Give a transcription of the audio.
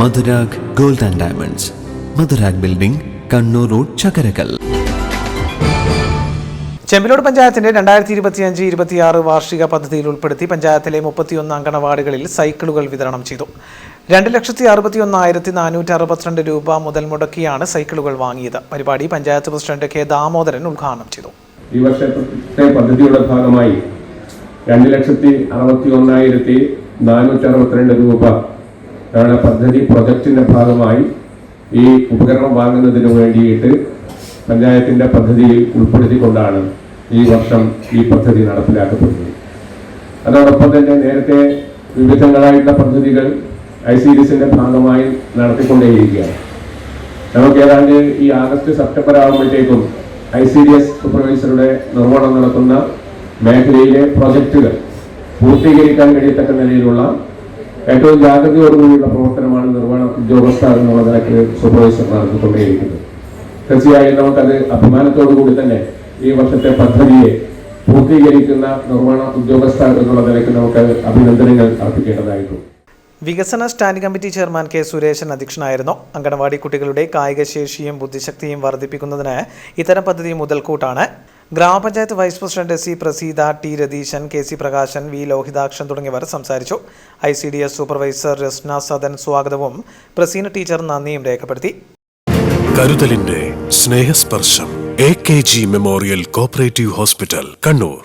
Madhurag gold and diamonds. Madhurag building Kannur road Chakkarakkal. Chembilode പഞ്ചായത്തിന്റെ രണ്ടായിരത്തി ഇരുപത്തിയഞ്ച് ഇരുപത്തിയാറ് വാർഷിക പദ്ധതിയിൽ ഉൾപ്പെടുത്തി പഞ്ചായത്തിലെ മുപ്പത്തിയൊന്ന് അങ്കണവാടികളിൽ സൈക്കിളുകൾ വിതരണം ചെയ്തു. രണ്ട് ലക്ഷത്തി അറുപത്തിയൊന്നായിരത്തി നാനൂറ്റി അറുപത്തിരണ്ട് രൂപ മുതൽ മുടക്കിയാണ് സൈക്കിളുകൾ വാങ്ങിയത്. പരിപാടി പഞ്ചായത്ത് പ്രസിഡന്റ് കെ ദാമോദരൻ ഉദ്ഘാടനം ചെയ്തു. ഈ വർഷത്തെ പദ്ധതിയുടെ ഭാഗമായി രണ്ട് ലക്ഷത്തി അറുപത്തി ഒന്നായിരത്തി നാനൂറ്റി അറുപത്തിരണ്ട് രൂപ ആണ് പദ്ധതി പ്രൊജക്റ്റിന്റെ ഭാഗമായി ഈ ഉപകരണം വാങ്ങുന്നതിന് വേണ്ടിയിട്ട് പഞ്ചായത്തിന്റെ പദ്ധതിയിൽ ഉൾപ്പെടുത്തിക്കൊണ്ടാണ് ഈ വർഷം ഈ പദ്ധതി നടപ്പിലാക്കപ്പെടുന്നത്. അതോടൊപ്പം തന്നെ നേരത്തെ വിവിധങ്ങളായിട്ടുള്ള പദ്ധതികൾ ഐ സി ഡി സിന്റെ ഭാഗമായി നടത്തിക്കൊണ്ടേയിരിക്കുകയാണ്. നമുക്ക് ഏതാണ്ട് ഈ ആഗസ്റ്റ് സെപ്റ്റംബർ ആകുമ്പോഴത്തേക്കും ഐ സി ഡി എസ് സൂപ്പർവൈസറുടെ നിർവഹണം നടത്തുന്ന മേഖലയിലെ പ്രൊജക്റ്റുകൾ പൂർത്തീകരിക്കാൻ കഴിയത്തക്ക നിലയിലുള്ള ഏറ്റവും ജാഗ്രതയോടുകൂടിയുള്ള പ്രവർത്തനമാണ് നിർവഹണ ഉദ്യോഗസ്ഥ എന്നുള്ള നിലയ്ക്ക് സൂപ്പർവൈസർ നടത്തിക്കൊണ്ടേയിരിക്കുന്നത് തീർച്ചയായും നമുക്കത് അഭിമാനത്തോടു കൂടി തന്നെ ഈ വർഷത്തെ പദ്ധതിയെ പൂർത്തീകരിക്കുന്ന നിർവഹണ ഉദ്യോഗസ്ഥ എന്നുള്ള നിലയ്ക്ക് നമുക്ക് അഭിനന്ദനങ്ങൾ അർപ്പിക്കേണ്ടതായിട്ടുണ്ട്. വികസന standing committee chairman K Sureshan അധ്യക്ഷനായിരുന്നു. അങ്കണവാടി കുട്ടികളുടെ കായികശേഷിയും ബുദ്ധിശക്തിയും വർദ്ധിപ്പിക്കുന്നതിന് ഇത്തരം പദ്ധതി മുതൽക്കൂട്ടാണ്. ഗ്രാമപഞ്ചായത്ത് vice president C Praseetha T Ratheesan K C Prakashan V Lohithakshan തുടങ്ങിയവർ സംസാരിച്ചു. I C D S supervisor Rasna Sadan സ്വാഗതവും പ്രസീന ടീച്ചർ നന്ദിയും രേഖപ്പെടുത്തി. കരുതലിന്റെ സ്നേഹസ്പർശം A K G memorial cooperative hospital Kannur.